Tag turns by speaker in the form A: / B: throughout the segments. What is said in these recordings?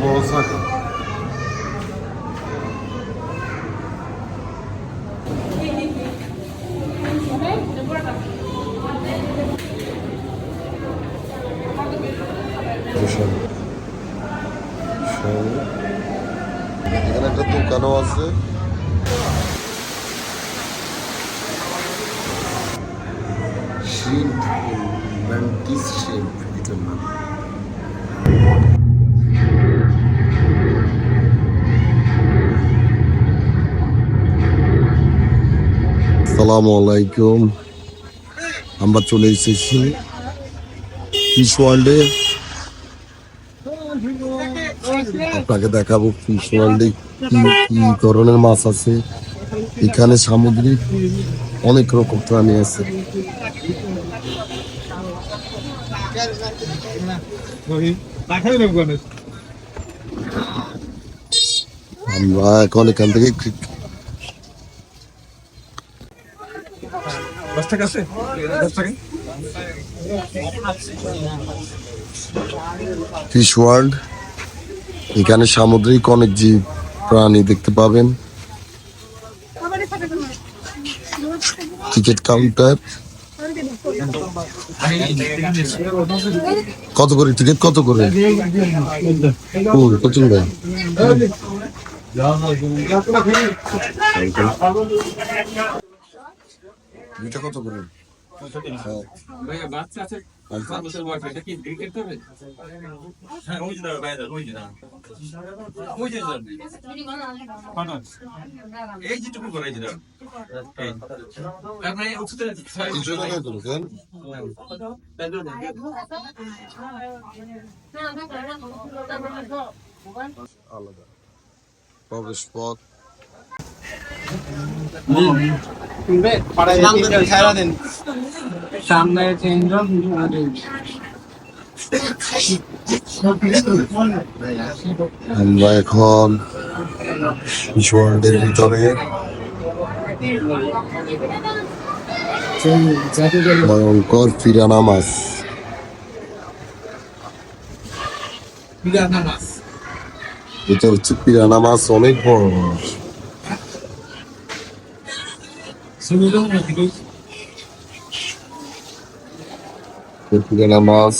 A: বড় শাখা সালামু আলাইকুম। আমরা চলে এসেছি ফিশ ওয়ার্ল্ডে আপনাকে দেখাবো ফিশ ওয়ার্ল্ডে কি কি ধরনের মাছ আছে। এখানে সামুদ্রিক অনেক রকম প্রাণী আছে। আমরা এখন এখান থেকে
B: দশ টাকা আছে? দশ টাকা
A: ফিশ ওয়ার্ল্ড এখানে সামুদ্রিক অনেক জীব প্রাণী দেখতে পাবেন। টিকিট কাউন্টার কত করে? টিকিট কত করে? দুইটা কত করে?
B: ভাইয়া বাচ্চা আছে পাঁচ বছর বয়স এটা কি ড্রিঙ্ক করতে হবে হ্যাঁ ওই যে ভাইয়া ওই যে ওই যে এই যেটুকু করে এই যে
A: টাকা করে? দেন আলাদা। প্রবেশ পথ।
C: সামনে তিনজন
A: আমরা এখন ওয়ার্ল্ডের ভিতরে। ভয়ঙ্কর পিরানা মাছ এটা হচ্ছে পিরানা মাছ অনেক বড়। এই পিরানা মাছ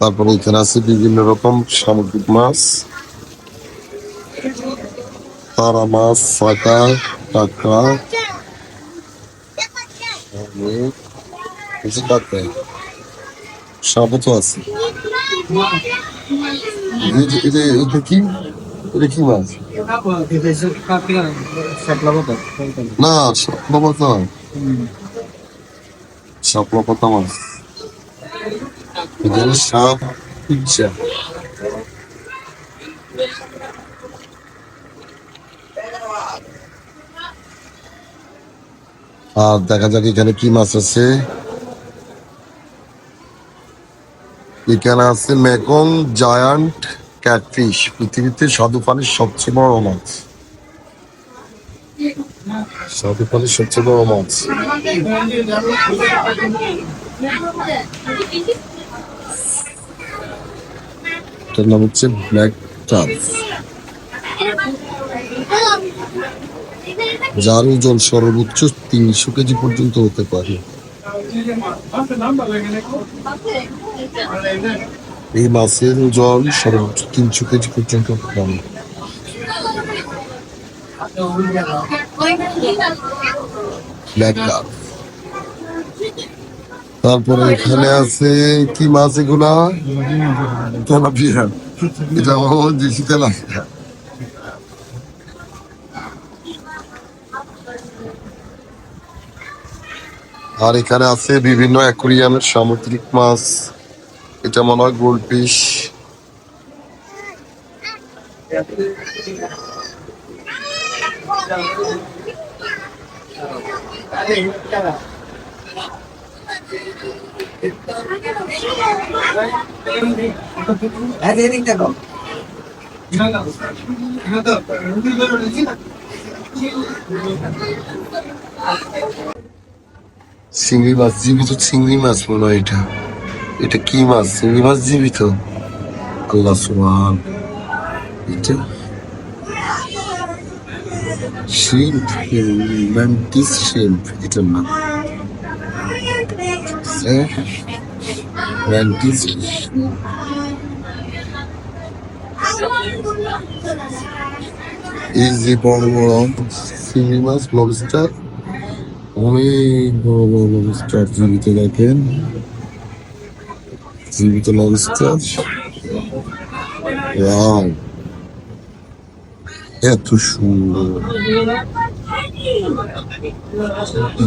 A: তারপরে এখানে আছে বিভিন্ন রকম সামুদ্রিক মাছ তারা মাছ ফাঁকা টাকা অনেক কিছু না, শাপলা পাতা মাছ পিচ্ছা আর দেখা যাক এখানে কি মাছ আছে। এখানে আছে মেকং জায়ান্ট। ক্যাটফিশ পৃথিবীতে স্বাদু পানির সবচেয়ে বড় মাছ। স্বাদু পানির সবচেয়ে বড় মাছ। এটার নাম হচ্ছে ব্ল্যাক টাফ যার ওজন সর্বোচ্চ তিনশো কেজি পর্যন্ত হতে পারে। এই মাছের ওজন সর্বোচ্চ তিনশো কেজি পর্যন্ত টাফ তারপরে এখানে আছে, কি মাছ এগুলা? তেলাপিয়া। এটা দেশি তেলাপিয়া। আর এখানে আছে বিভিন্ন অ্যাকুরিয়ামের সামুদ্রিক মাছ। এটা মনে হয় গোল্ড ফিশ চিংড়ি মাছ জীবিত চিংড়ি মাছ মনে হয় এটা। এটা কি মাছ? চিংড়ি মাছ জীবিত আল্লাহ সুবহান। এটা? শ্রিম্প ম্যান্টিস শ্রিম্প এটার নাম। ম্যান্টিস এই বড় বড়। চিংড়ি মাছ লবস্টার অনেক বড় বড় লবস্টার জীবিত দেখেন। জীবিত লবস্টার ওয়াও এত সুন্দর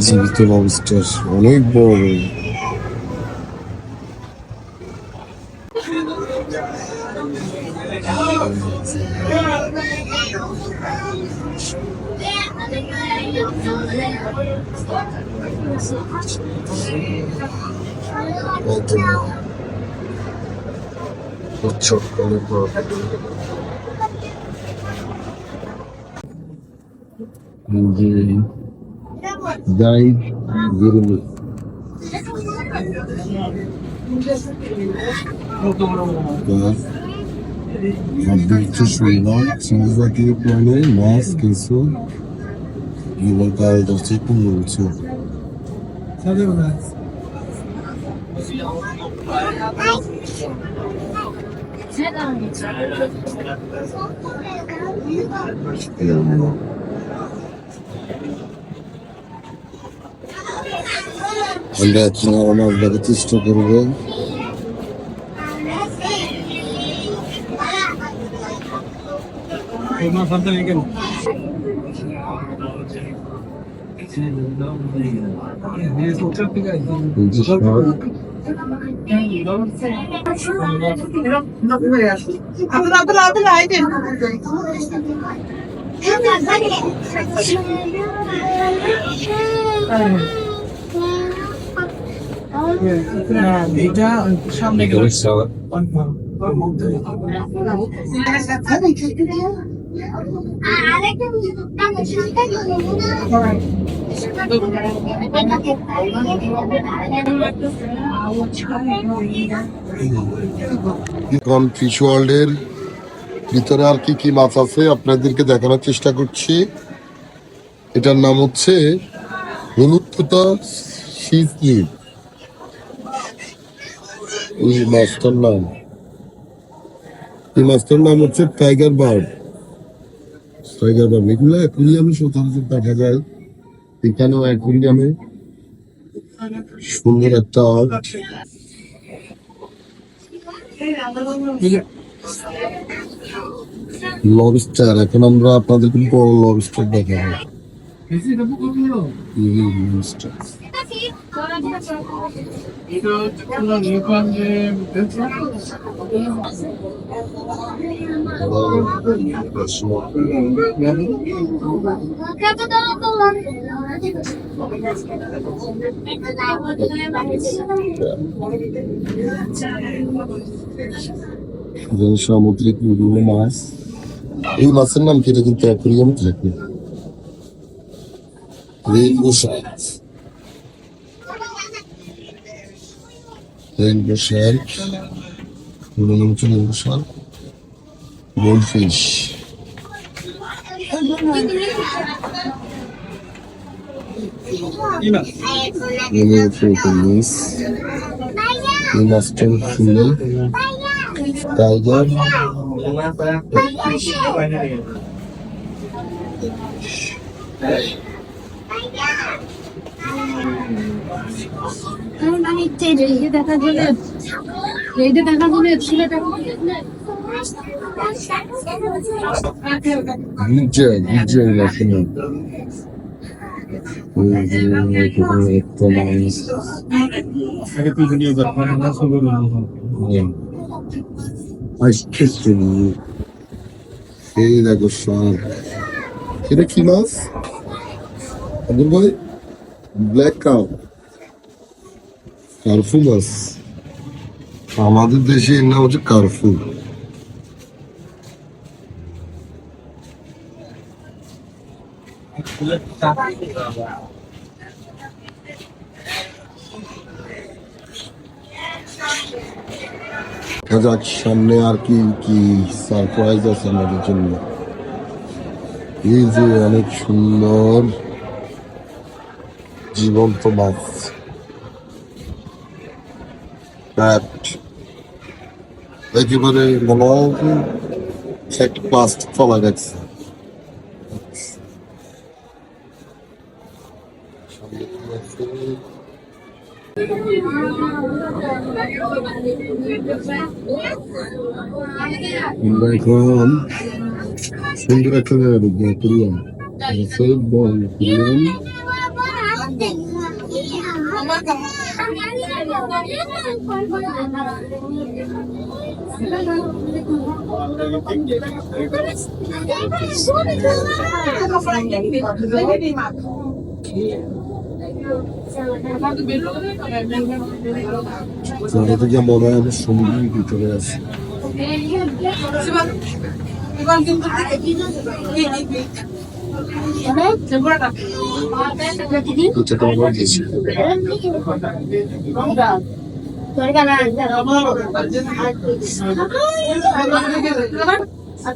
A: জীবিত লবস্টার অনেক বড় বড় এত বড় Chocando de 10 vírgulas. Habitos renais, somos aqui o planeta, nós, quem sou? E o local do tipo, eu sou. Sabe o muito আমরা এখন আমার বাড়ি চেষ্টা করব এই যে শাক,
C: Abla abla abla haydi. Ne kadar
A: sağlık. Tabii ki. Aleyküm. Ben de এখন ফিশ ওয়ার্ল্ডের ভিতরে আর কি কি মাছ আছে আপনাদেরকে দেখানোর চেষ্টা করছি। এটার নাম হচ্ছে হলুদ পোতা সিজনি এই মাছটার নাম। এই মাছটার নাম হচ্ছে টাইগার বার্ড টাইগার বার্ড এগুলো অ্যাকুরিয়ামে সচরাচর দেখা যায়। এখানেও অ্যাকুরিয়ামে সুন্দর একটা লবস্টার এখন আমরা আপনাদেরকে বড় লবস্টার দেখাবো। লবস্টার যেমন সামুদ্রিক বিভিন্ন মাছ এই মাছের নাম কি এটা কিন্তু অ্যাকুরিয়ামে থাকে রেইনবো শার্ক রেইনবো শার্ক এগুলো নাম হচ্ছে রেইনবো শার্ক গোল্ডফিশ এগুলো হচ্ছে মাছ এই মাছটা হচ্ছে টাইগার
D: দেখার জন্য এইটা দেখার জন্য ছেলে দেখা
A: DJ, DJ national. একটা মাছ আসতেছে এই দেখো শার্ক এটা কি মাছ আব্দুল ভাই ব্ল্যাক কাউ কার্ফু মাছ আমাদের দেশে এর নাম হচ্ছে কার্ফু দেখা যাক সামনে আর কি কি সারপ্রাইজ আছে আমাদের জন্য এই যে অনেক সুন্দর জীবন্ত মাছ একেবারে মনে হয় একটা প্লাস্টিক ফলা গেছে সামনে কি আমরা এখন সুন্দর একটা জায়গা দেখব সেই বল করলাম জায়গা থেকে মনে হয় আমি সমুদ্রের ভিতরে আছি
C: 이건 좀
A: এটা তো আমার গেছি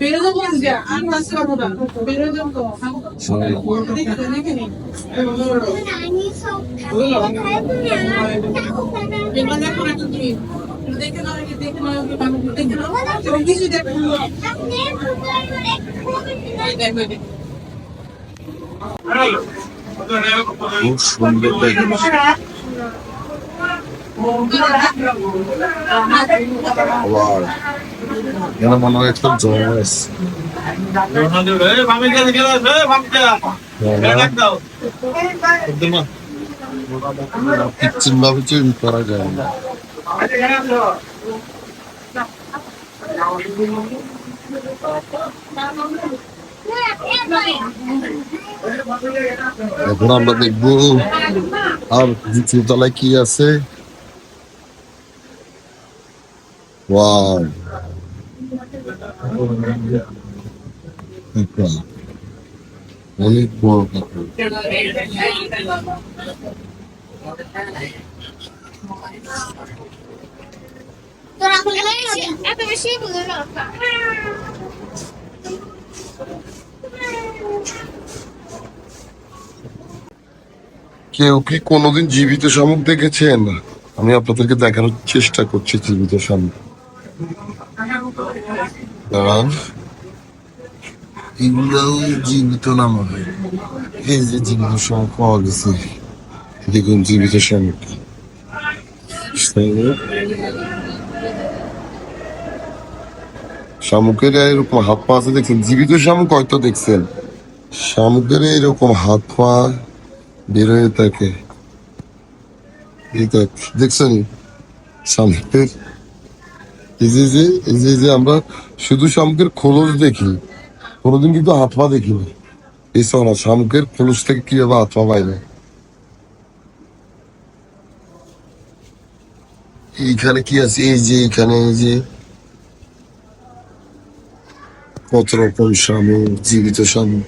C: বেরোজম যে আর মাস করবো না বেরোজম তো দেখে দেখে নি এবার দেখো না তুমি দেখে নাও দেখে নাও দেখে নাও এবং কিছু দেখো দেখো দেখো
A: খুব সুন্দর আবার। মনে হয় জল আছে। কৃত্রিম ভাবে তৈরি করা যায় না। এখন আমরা দেখব আর দ্বিতীয় তলায় কি আছে? ওয়াও অনেক বড় কাপড়
E: এত বেশি বুঝে না।
A: কেউ কি কোনোদিন জীবিত শামুক দেখেছেন? আমি আপনাদেরকে দেখানোর চেষ্টা করছি জীবিত শামুক। হয়। এই যে জীবিত পাওয়া গেছে। দেখুন জীবিত শামুক। শামুকের এরকম হাত পা আছে দেখছেন, জীবিত শামুক হয়তো দেখছেন। শামুকের এরকম হাত পা বের হয়ে থাকে। দেখছেন? শামুকের, এই যে এই যে আমরা শুধু শামুকের খোলস দেখি, কোনোদিন কিন্তু হাত পা দেখিনি। এই না, শামুকের খোলস থেকে কীভাবে হাত পা বাইরে এইখানে কি আছে? এই যে এখানে এই যে। কত রকম শামুক জীবিত শামুক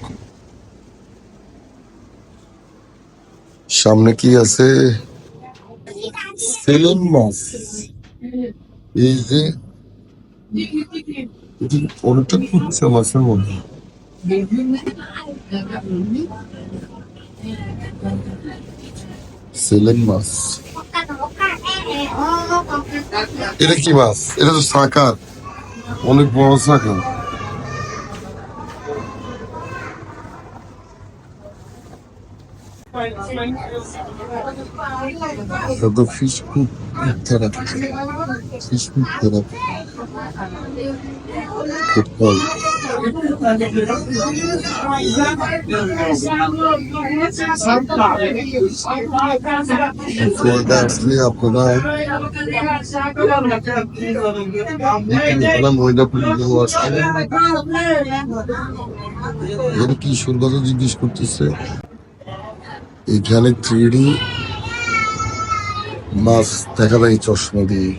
A: সামনে কি আছে? সেলেন মাছ এই যে অনেকটা খুঁজছে মাছের মধ্যে। সেলেন মাছ এটা কি মাছ এটা তো সাকার। অনেক বড় সাকার। Ya da Facebook terapi. Facebook terapi. Topal. Şey dersini yapıyorlar. Bir adam oyda bulunduğu var. Yeni ki şurada da ciddi sıkıntısı. এখানে থ্রি মাছ দেখা যায় চশমা দিয়ে।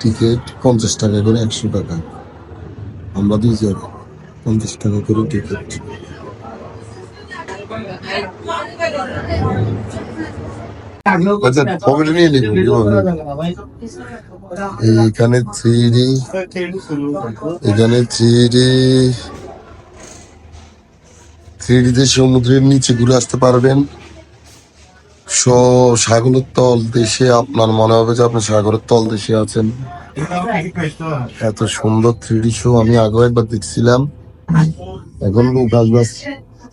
A: টিকিট পঞ্চাশ টাকা করে একশো টাকা। আমরা দিয়ে যাব। পঞ্চাশ টাকা করে টিকিট আচ্ছা? এইখানে থ্রি এখানে থ্রি ডি থ্রি সমুদ্রের নিচে ঘুরে আসতে পারবেন। সাগরের তল দেশে আপনার মনে হবে যে আপনি সাগরের তল দেশে আছেন। এত সুন্দর থ্রি শো আমি আগেও একবার দেখছিলাম। এখন লোক আসবে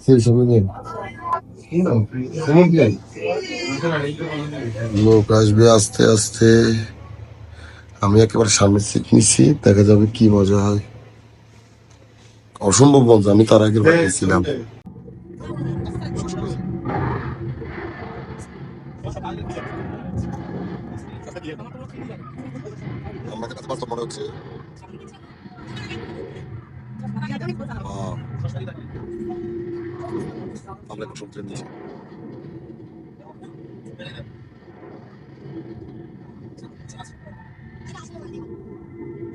A: সেই সময় লোক আসবে আস্তে আস্তে। আমি একেবারে সামনে সিট নিচ্ছি, দেখা যাবে কি মজা হয়। অসম্ভব মজা, আমি তার আগে গেছিলাম আমাদের কাছে বাস্তব মনে হচ্ছে। আমরা এখন সমুদ্রের নিচে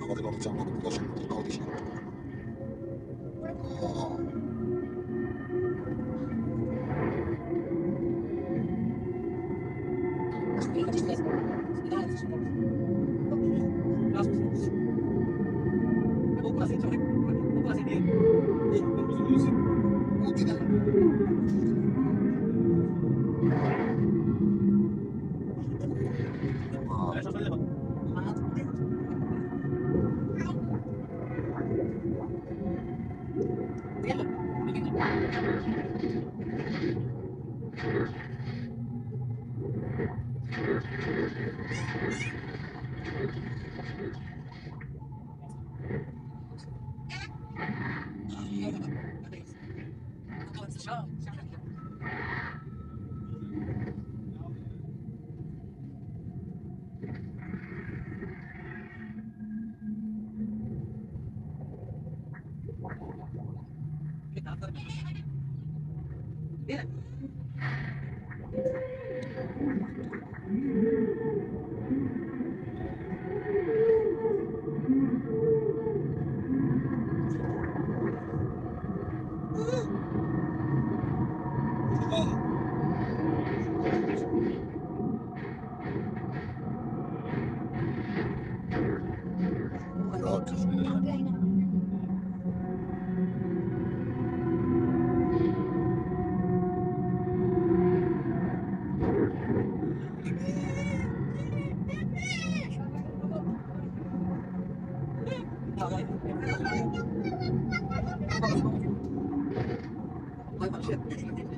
A: আমাদের মনে হচ্ছে আমরা কোথাও সমুদ্রের I'm Yeah. এসে গেছি।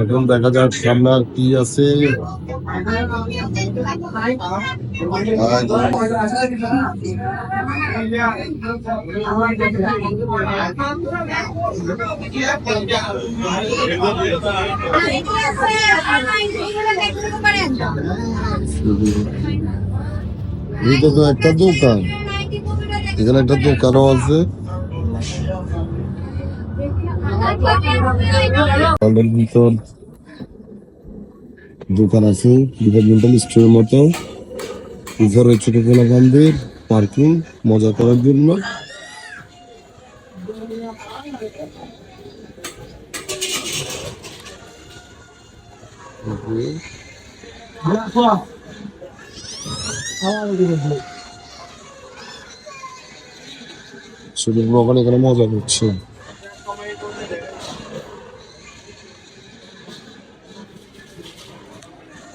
A: এখন দেখা যাক সামনে কি আছে এটা তো একটা দোকান। এখানে একটা দোকানও আছে। ভিতর দোকান আছে ডিপার্টমেন্টাল স্টোরের মতো। উপরে ছোট পোলাপানদের পার্কিং মজা করার জন্য। ছোট পোলাপান এখানে মজা করছে